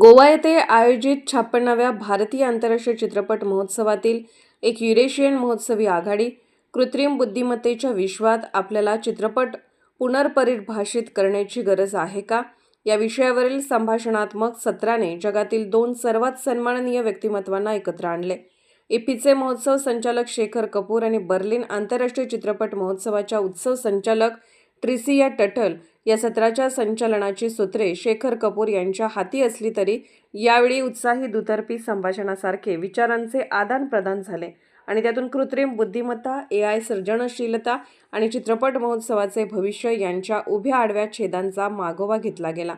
गोवा येथे आयोजित छप्पन्नाव्या भारतीय आंतरराष्ट्रीय चित्रपट महोत्सवातील एक युरेशियन महोत्सवी आघाडी कृत्रिम बुद्धिमत्तेच्या विश्वात आपल्याला चित्रपट पुनर्परिभाषित करण्याची गरज आहे का? या विषयावरील संभाषणात्मक सत्राने जगातील दोन सर्वात सन्माननीय व्यक्तिमत्वांना एकत्र आणले. इफ्फीचे महोत्सव संचालक शेखर कपूर आणि बर्लिन आंतरराष्ट्रीय चित्रपट महोत्सवाच्या उत्सव संचालक ट्रिसिया टटल या सत्राच्या संचलनाची सूत्रे शेखर कपूर यांच्या हाती असली तरी यावेळी उत्साही दुतर्फी संभाषणासारखे विचारांचे आदानप्रदान झाले. आणि त्यातून कृत्रिम बुद्धिमत्ता ए आय सर्जनशीलता आणि चित्रपट महोत्सवाचे भविष्य यांच्या उभ्या आडव्या छेदांचा मागोवा घेतला गेला.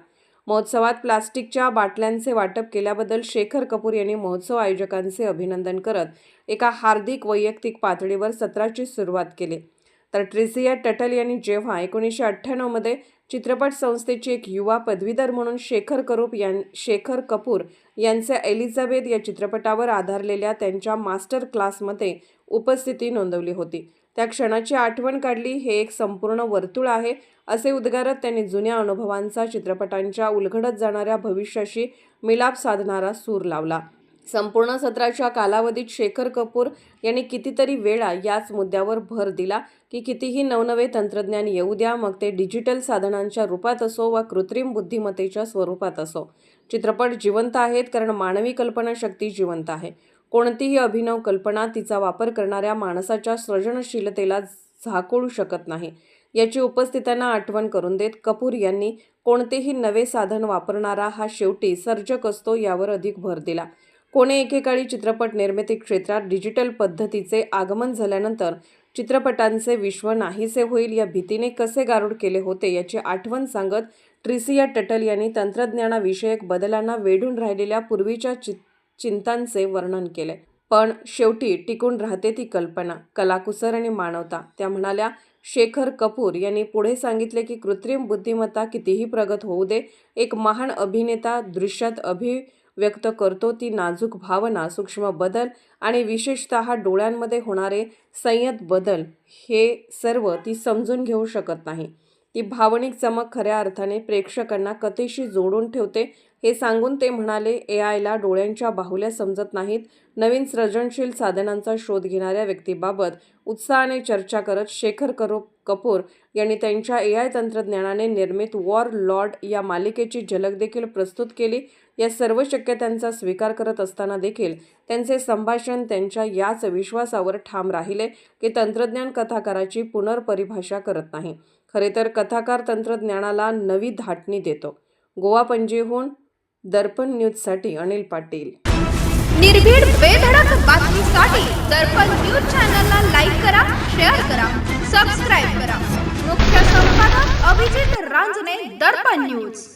महोत्सवात प्लास्टिकच्या बाटल्यांचे वाटप केल्याबद्दल शेखर कपूर यांनी महोत्सव आयोजकांचे अभिनंदन करत एका हार्दिक वैयक्तिक पातळीवर सत्राची सुरुवात केली. तर ट्रिसिया टटल यांनी जेव्हा एकोणीसशे अठ्ठ्याण्णवमध्ये चित्रपट संस्थेची एक युवा पदवीधर म्हणून शेखर करूप यां शेखर कपूर यांचे एलिझाबेथ या चित्रपटावर आधारलेल्या त्यांच्या मास्टर क्लासमध्ये उपस्थिती नोंदवली होती. त्या क्षणाची आठवण काढली हे एक संपूर्ण वर्तुळ आहे असे उद्गारत त्यांनी जुन्या अनुभवांचा चित्रपटांच्या उलगडत जाणाऱ्या भविष्याशी मिलाप साधणारा सूर लावला. संपूर्ण सत्राच्या कालावधीत शेखर कपूर यांनी कितीतरी वेळा याच मुद्द्यावर भर दिला की कितीही नवनवे तंत्रज्ञान येऊ द्या मग ते डिजिटल साधनांच्या रूपात असो वा कृत्रिम बुद्धिमत्तेच्या स्वरूपात असो. चित्रपट जिवंत आहेत कारण मानवी कल्पनाशक्ती जिवंत आहे. कोणतीही अभिनव कल्पना तिचा वापर करणाऱ्या माणसाच्या सृजनशीलतेला झाकोळू शकत नाही. याची उपस्थितांना आठवण करून देत कपूर यांनी कोणतेही नवे साधन वापरणारा हा शेवटी सर्जक असतो यावर अधिक भर दिला. कोणे एकेकाळी चित्रपट निर्मिती क्षेत्रात डिजिटल पद्धतीचे आगमन झाल्यानंतर चित्रपटांचे विश्व नाहीसे होईल या भीतीने कसे गारूड केले होते याची आठवण सांगत ट्रिसिया टटल यांनी तंत्रज्ञानाविषयक बदलांना वेढून राहिलेल्या पूर्वीच्या चि चिंतांचे वर्णन केले. पण शेवटी टिकून राहते ती कल्पना कलाकुसर आणि मानवता. त्या म्हणाल्या शेखर कपूर यांनी पुढे सांगितले की कृत्रिम बुद्धिमत्ता कितीही प्रगत होऊ दे एक महान अभिनेता दृश्यात अभि व्यक्त करतो ती नाजूक भावना सूक्ष्म बदल आणि विशेषतः डोळ्यांमध्ये होणारे संयत बदल हे सर्व ती समजून घेऊ शकत नाही. ती भावनिक चमक खऱ्या अर्थाने प्रेक्षकांना कथेशी जोडून ठेवते हे सांगून ते म्हणाले ए आयला डोळ्यांच्या बाहुल्या समजत नाहीत. नवीन सृजनशील साधनांचा शोध घेणाऱ्या व्यक्तीबाबत उत्साहाने चर्चा करत शेखर करो कपूर यांनी त्यांच्या ए आय तंत्रज्ञानाने निर्मित वॉर लॉर्ड या मालिकेची झलक देखील प्रस्तुत केली. या सर्व शक्यतांचा स्वीकार करत असताना देखील त्यांचे संभाषण त्यांच्या याच विश्वासावर ठाम राहिले की तंत्रज्ञान कथाकाराची पुनर्परिभाषा करत नाही. खरे तर कथाकार तंत्रज्ञानाला नवी धाटणी देतो. गोवा पणजीहून दर्पण न्यूजसाठी अनिल पाटील. निर्भीड बेधडक बातमीसाठी दर्पण न्यूज चॅनलला लाईक करा शेअर करा सबस्क्राईब करा. मुख्य संपादक अभिजित रांजणे दर्पण न्यूज.